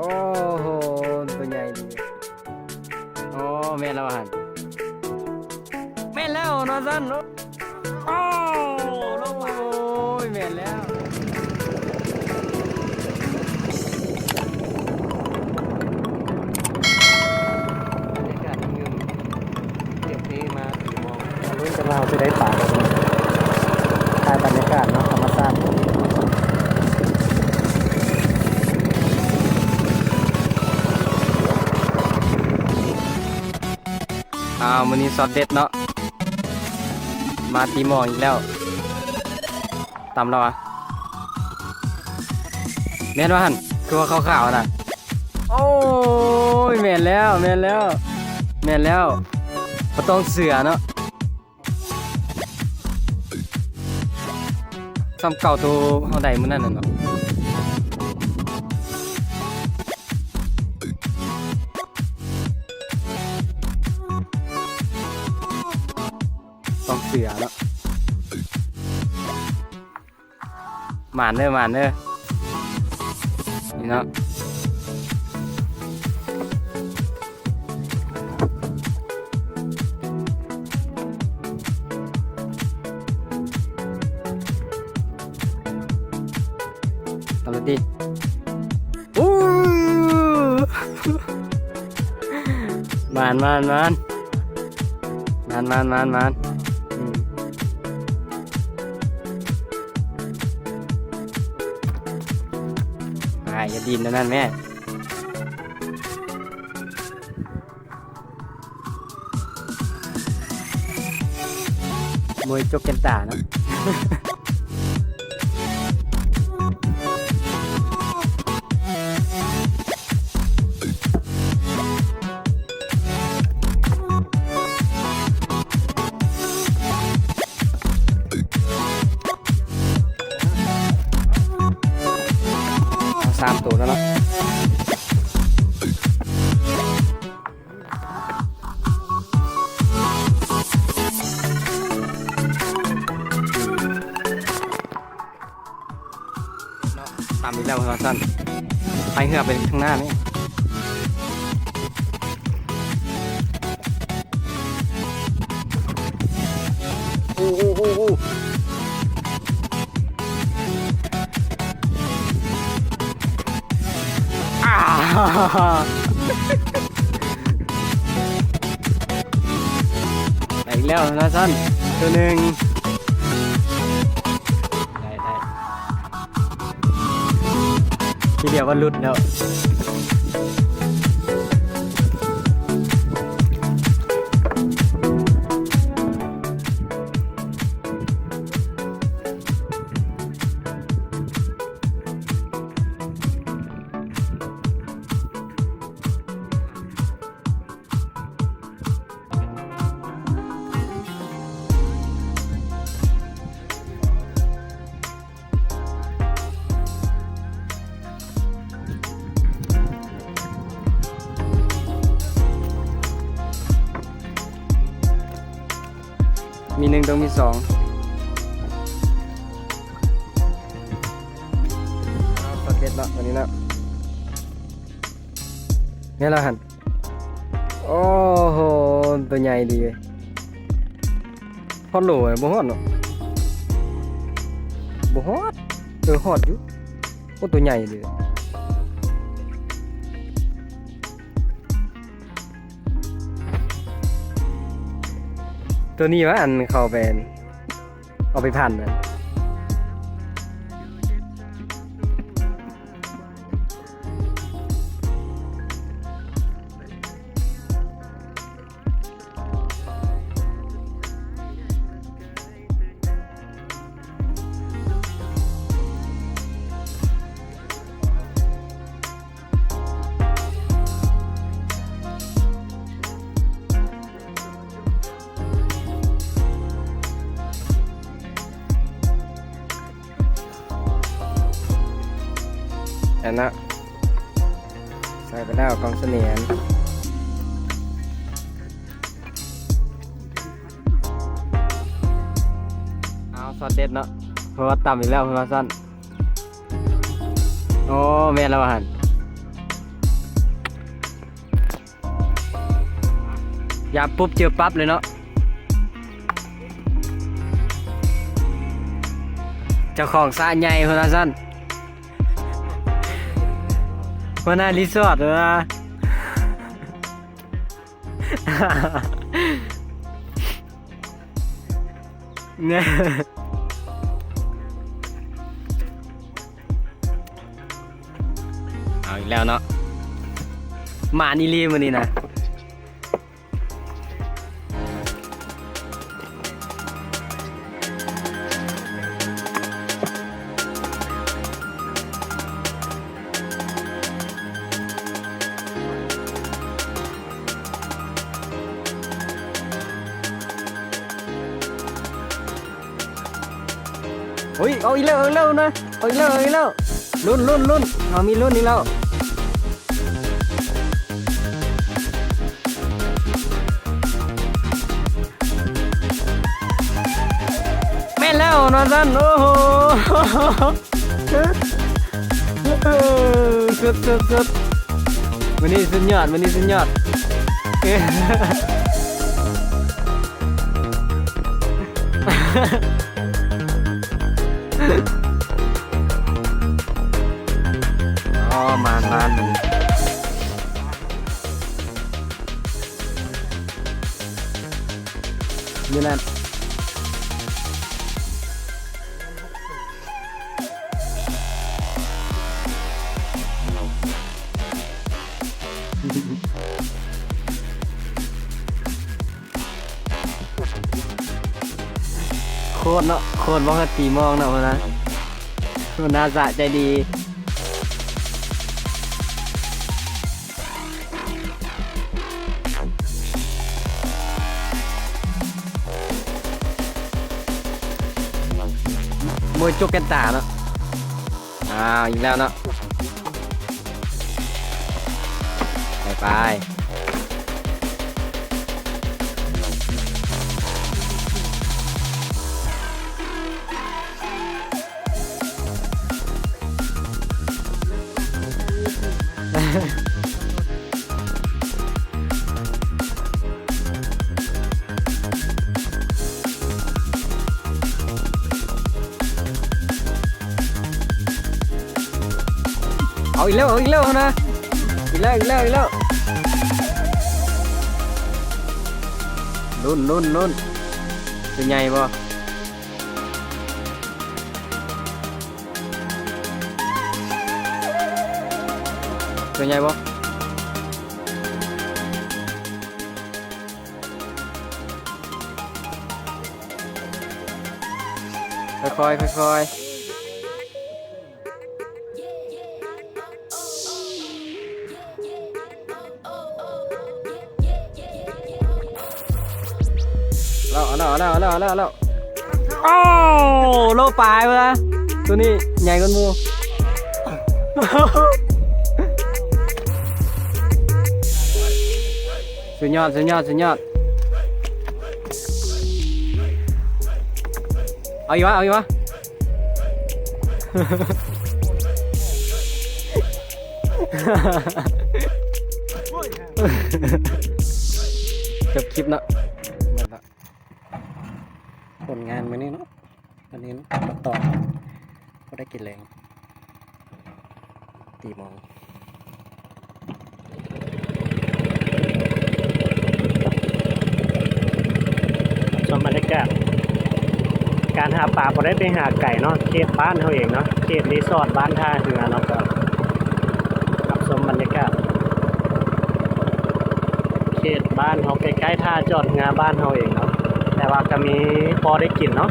โอ้โหตัวใหญ่ดีโอ้แม่นแล้วหันแม่นแล้วนอนสั้นโอ้ลงมาโอ้ยแม่นแล้วบรรยากาศเงียบเรียบนี้มาสี่โมงลุ้นกันเราจะได้ป่าถ่ายบรรยากาศเนาะธรรมชาติ อ้าวมันนี้ซอสเด็ดเนาะ มาตีหมออีกแล้วตำแล้วอะแม่นว่าหันคือว่าขาวๆนะโอ้ยแม่นแล้วแม่นแล้วแม่นแล้วบ่ต้องเสือเนาะซ้ำเก่าตัวเฮาได้มื้อนั้นน่ะเนาะ หมานเด้อหมานเด้อนี่เนาะตำรวจดิอู้หมานหมานหมานหมานหมานหมาน ย่าดินนะนั่นแม่มวยจกกันตาเนาะ เนามอีกแล้วครับสั้นไปเหือไปข้างหน้านี่อู้อู้อู้อู้อ่าไปอีกแล้วนะสั้นตัวหนึ่ง ทีเดียวว่าหลุดแล้ว มีหนึ่งต้องมีสองเอาสเก็ตละวันนี้นะนี่ละหันโอ้โหตัวใหญ่ดีเลยฮอดโหลยบ่ฮอดเนาะบ่ฮอดเออฮอดอยู่โอ้ตัวใหญ่เลย ตัวนี้ว่าอันเขาไปอันเอาไปพันนะ ไปแล้วกองเสนียนเอาซอสเด็ดเนาะเพราะว่าต่ำอีกแล้วเพราะว่าสั้นโอ้แม่แล้วหันอย่าปุ๊บเจอปั๊บเลยเนาะจะาของสะใหญ่เพนัะซัน คนน่ารีสอร์ทเลยนะ เนี่ยเอาอีกแล้วเนาะหมานี่รีมันนี่นะ เอาอีกแล้วเอาอีกแล้วนะเอาอีกแล้วเอาอีกแล้วลุ้นลุ้นลุ้นเอามีลุ้นอีกแล้วแม่นแล้วนอนสันโอ้โหสุดสุดสุดวันนี้สุดยอดวันนี้สุดยอดอ๋อมา อมานมันนี่นั่น ตรเนาะโคตรบ้องตีมองเนาะพนนะมันน่าสะใจดีมวยจกกันตาเนาะอ้าวอีกแล้วเนาะไปไป เอาอีกแล้วเอาอีกแล้วนะอีกแล้วอีกแล้วอีกแล้วนุ่นนุ่ สุดยอดสุดยอดสุดยอดเอาอีกวะเอาอีกวะ จบคลิปเนาะผลงานมานี่เนาะวันนี้ต่อก็ได้กินแรงตีมอง ชมบรรยากาศการหาปลาพอได้ไปหาไก่เนาะเขตบ้านเขาเองเนาะเขตรีสอร์ทบ้านท่าเรือเนาะครับรับชมบรรยากาศเขตบ้านเขาใกล้ๆท่าจอดงาบ้านเขาเองเนาะแต่ว่าก็มีพอได้กินเนาะ